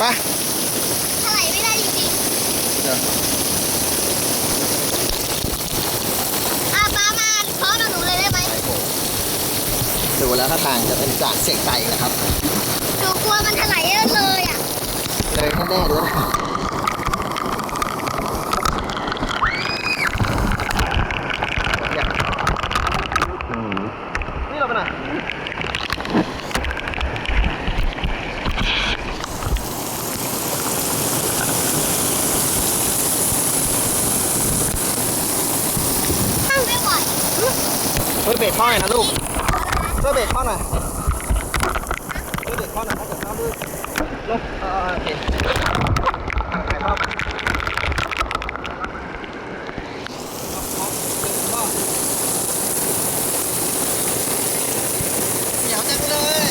ไปถลายไม่ได้จริงเดี๋ยวๆอะป้ามาพร้อมกับหนูเลยได้ไหมดูแล้วถ้าทางจะเป็นจากเสียงไก่นะครับ หนูกลัวมันถลายเยอะเลยอะ เลยแน่ๆด้วยนี่เราไปไหนไม่ไหว ช่วย เบรกพ่อหน่อยนะลูกช่วยเบรกพ่อหน่อยช่วยเบรกพ่อหน่อยถ้าเกิดพ่อลื่นลงเออโอเคถ่ายภาพเดี๋ยวจังเลย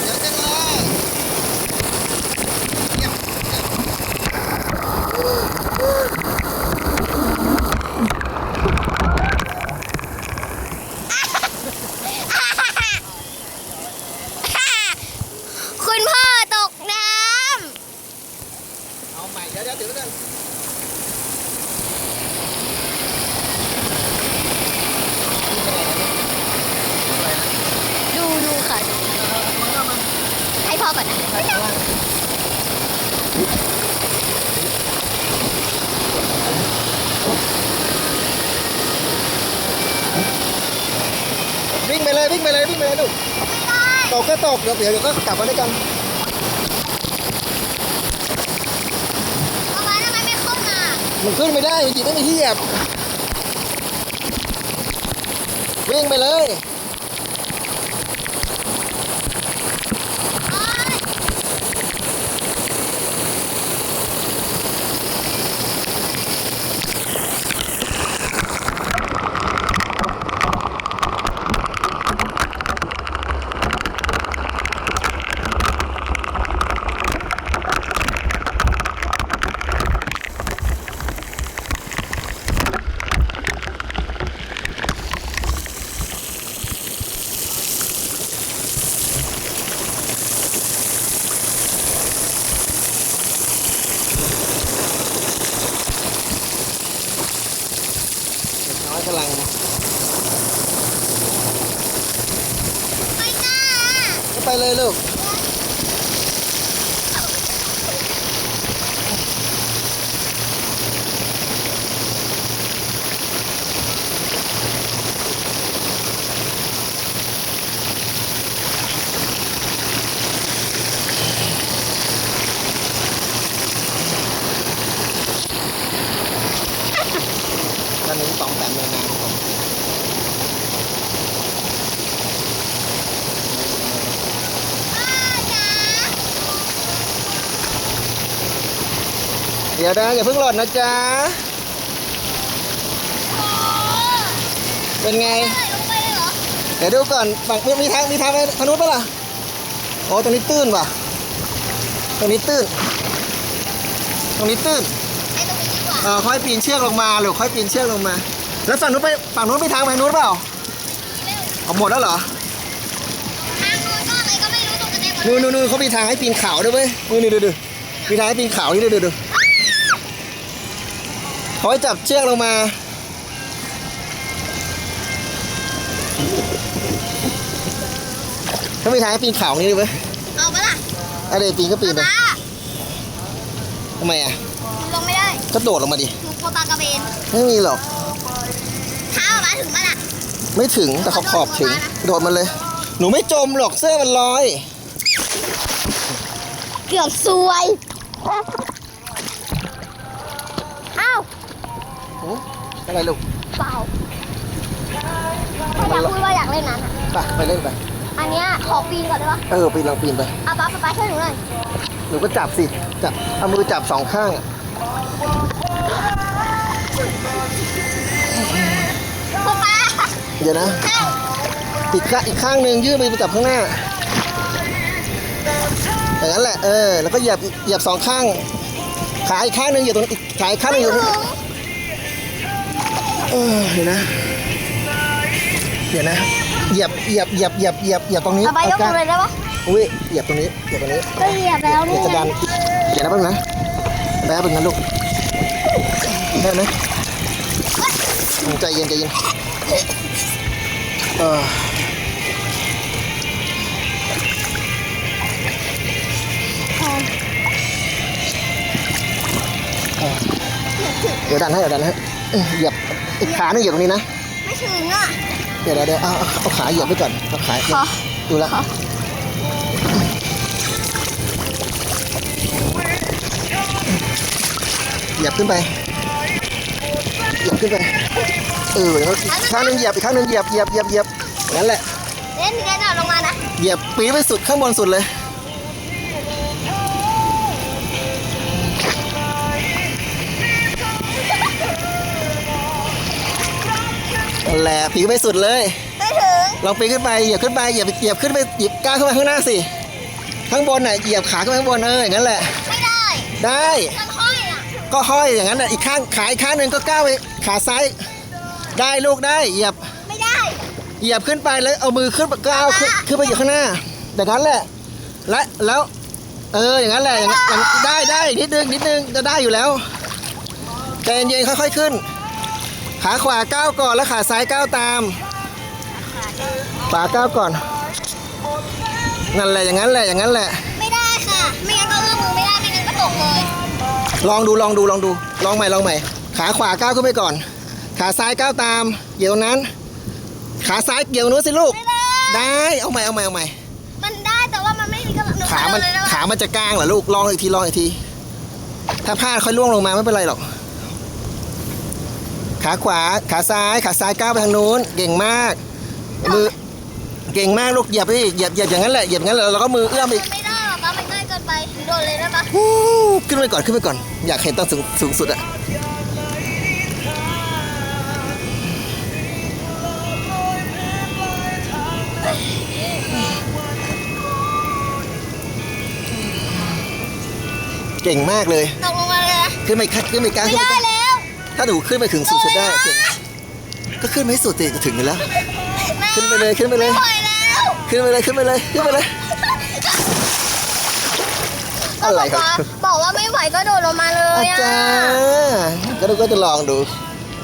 เดี๋ยวจังเลยเดี๋ยวเดี๋ยว คุณพ่อตกน้ เอาใหม่เดี๋ยวเดี๋ยวเดี๋ยวเดี๋ยวำดูดูค่ะดูให้พ่ อก่อนนะวิ่งไปเลยวิ่งไปเลยวิ่งไปเลยลูกตกก็ตกเดี๋ยวเดี๋ยวก็กลับมาด้วยกันป๊าป๊าทำไมไม่ขึ้นอะมันขึ้นไม่ได้มันจีบไม่มีที่เหยียบวิ่งไปเลย น้อยกำลัง ไปจ้า ก็ ไปเลยลูกตอนนี้สองแสนเมืองนาครับผม พ่อจ๋า เดี๋ยวนะอย่าเพิ่งหล่นนะจ๊ะโอ้เป็นไงยลงไปเลยเหรอเดี๋ยวดูก่อนฝั่งมีมีทางมีทางไปทางนู้นปะล่ะโอ้ตรงนี้ตื้นว่ะตรงนี้ตื้น ตรงนี้ตื้นไอ้ตรงนี้ดีกว่าเออค่อยปีนเชือกลงมาหรือค่อยปีนเชือกลงมา แล้วฝั่งนู้นไปฝั่งนู้นไปทางไปนู้นเปล่าเอาหมดแล้วเหรอทางนู้นก็อะไรก็ไม่รู้ตรงกระเด็นหมดนู่นนู่นนู่นเขามีทางให้ปีนเขาด้วยเว้ยนู่นนี่ดูดูมีทางให้ปีนเขานี่ดูดูดู เขาให้จับเชือกลงมาเขามีทางให้ปีนเขานี่ด้วยเว้ยเอาปะล่ะอะไรปีนก็ปีนไปป๊าทำไมอะหนูลงไม่ได้ก็โดดลงมาดิหนูกลัวปลากระเบนไม่มีหรอก เท้าป๊าถึงปะล่ะไม่ถึงแต่ขอบขอบๆถึง โดดมันเลย หนูไม่จมหรอกเสื้อมันลอย เกือบซวยอ้าว อะไรลูกเปล่าอยากพูดว่าอยากเล่นนั้นอะไปไปเล่นไป อันเนี้ยขอปีนก่อนได้ปะเออปีนลองปีนไปอะป๊าป๊าป๊าช่วยหนูหน่อยหนูก็จับสิจับเอามือจับสองข้างอะป๊าป๊าเดี๋ยวนะเข้าอีกข้างอีกข้างหนึ่งยื่นมือไปจับข้างหน้าอย่างนั้นแหละเออแล้วก็เหยียบเหยียบสองข้างขาอีกข้างหนึ่งอยู่ตรงอีกขาอีกข้างหนึ่งอยู่ตรงถึนี้ง เออเดี๋ยวนะ เดี๋ยวนะ เหยียบ เหยียบ เหยียบ เหยียบ เหยียบ เหยียบตรงนี้เอาไปยกก้ามือเลยได้ปะอุ้ย เหยียบตรงนี้ เหยียบตรงนี้ ก็เหยียบแล้วเดี๋นี่ยวจะไงดัน เดี๋ยวนะแป๊บนึงนะแป๊บนึงนะลูก ได้ไหมใจเย็นใจเย็นเออเดี๋ยวดันให้เดี๋ยวดันให้ เอ้ยเหยียบอีกขาหนึงเหยียบตรงนี้นะ ไม่ถึงอะ เดี๋ยวเดี๋ยวเดี๋ยวเอาเอาเอาขาเหยียบไว้ก่อนเอาขาขอ ดูแล้วขอเหยียบขึ้นไปเหยียบขึ้นไปเออแล้วอีกข้างหนึงเหยียบอีกข้างหนึงเหยียบเหยียบเหยียบเหยียบนั่นแหละเล่นกระโดดลงมานะเหยียบปี๊ดไปสุดข้างบนสุดเลย นั่นแหละปีนไปสุดเลย ไม่ถึงลองปีนขึ้นไปเหยียบขึ้นไปเหยียบเหยียบขึ้นไปหยิบก้าวขึ้นไปข้างหน้าสิข้างบนน่ะเหยียบขาขึ้นไปข้างบนเอออย่างนั้นแหละ ไม่ได้ได้มันห้อยอะก็ห้อยอย่างนั้นน่ะอีกข้างขาอีกข้างหนึ่งก็ก้าวไปขาซ้าย ได้ลูกได้เหยียบไม่ได้ เหยียบขึ้นไปแล้วเอามือขึ้นก้าวขึ้นขึ้นไปอยู่ข้างหน้าอย่างนั้นแหละ และแล้ว เอออย่างนั้นแหละอย่างนั้นอย่างได้ได้นิดนึงนิดนึงจะได้อยู่แล้วใจเย็นๆค่อย ๆขึ้น ขาขวาก้าวก่อนแล้วขาซ้ายก้าวตามขวาก้าวก่อนนั่นแหละอย่างนั้นแหละอย่างนั้นแหละ ไม่ได้ค่ะ ไม่งั้นก็เอื้อมมือไม่ได้ไม่งั้นก็ตกเลย ลองดูลองดูลองดูลองใหม่ลองใหม่ ขาขวาก้าวขึ้นไปก่อน ขาซ้ายก้าวตามเหยียบตรงนั้น ขาซ้ายเกี่ยวนู้นสิลูกไม่ได้ได้เอาใหม่เอาใหม่เอาใหม่มันได้แต่ว่ามันไม่มีกำลังหนูขามันเดิเลยะขามันจะกลางเหรอลูกลองอีกทีลองอีกที ถ้าพลาดค่อยล่วงลงมาไม่เป็นไรหรอก ขาขวา ขาซ้าย ขาซ้ายก้าวไปทางนู้น เก่งมาก มือ เก่งมากลูกเหยียบไปอีกเหยียบเหยียบอย่างนั้นแหละ เหยียบอย่างนั้นแล้วเราก็มือเอื้อมอีก ไม่ได้หรอกป้ามันใกล้เกินไปหนูโดนเลยได้ปะฮู้ขึ้นไปก่อน ขึ้นไปก่อน อยากเห็นตอนสูงสูงสุดอะเก่งมากเลย ตกลงมาเลยนะขึ้นไปคัดขึ้นไปกลางไม่ขึ้นไปได้กลางแล้ว ถ้าหนูขึ้นไปถึงสูงสุดได้เก่งก็ขึ้นไปให้สุดสิจะถึงอยู่แล้ว ขึ้นไปเลยขึ้นไปเลยไม่ไหวแล้วขึ้นไปเลยขึ้นไปเลยขึ้นไปเลย อะไรครับ บอกว่าไม่ไหวก็โดดลงมาเลอายอะจารย์ก็ดูก็จะลองดู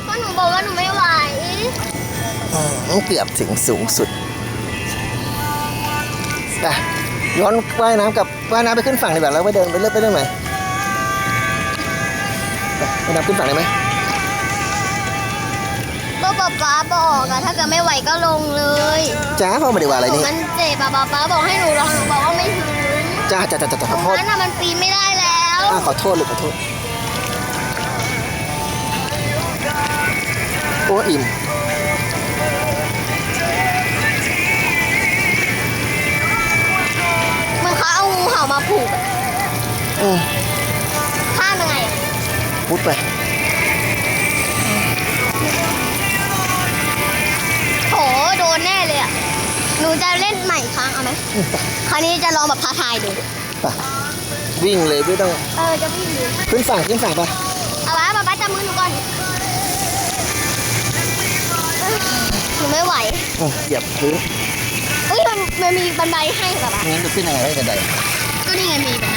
ก็หนูบอกว่าหนูไม่ไหวอืมเกือบถึงสูงสุดไปย้อนว่ายน้ำกับว่ายน้ำไปขึ้นฝั่งดีกว่าแล้วไปเดินไปเรื่อยไปเรื่อยใหม่ไปว่ายน้ำขึ้นฝั่งได้ไหมก็ ป๊าป๊าบอกอะถ้าเกิดไม่ไหวก็ลงเลยจ้าพ่อไม่ได้ว่าอะไรนี่มันเจ็บอะป๊าป๊าบอกให้หนูลองหนูบอกว่าไม่ถึงจ้าจ้าจ้าจ้าขอโทษนั้นอะมันปีนไม่ได้แล้วอ่าขอโทษลูกขอโทษโอ้อิ่มเหมื จะเล่นใหม่อีกครั้งเอาไหมอืมไปคราวนี้จะลองแบบท้าทายดู ไปวิ่งเลยไม่ต้องเออจะวิ่งดูขึ้นฝั่งขึ้นฝั่งไปเอาไว้ป๊าป๊าจับมือหนูก่อนเอ้ยหนูไม่ไหวอืมเหยียบพื้นเอ้ยมันมันมีบันไดให้เหรอป๊างั้นจะขึ้นยังไงไม่กันไดก็นี่ไงมีบัน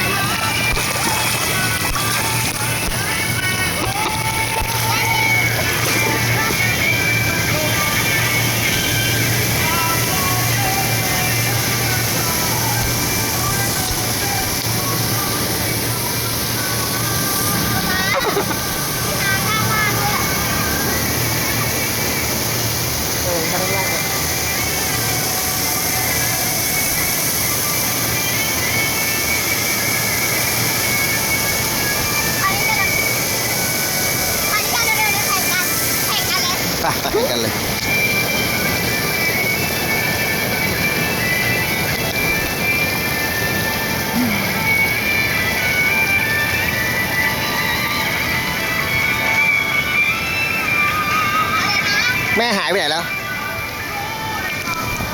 ไปไปแข่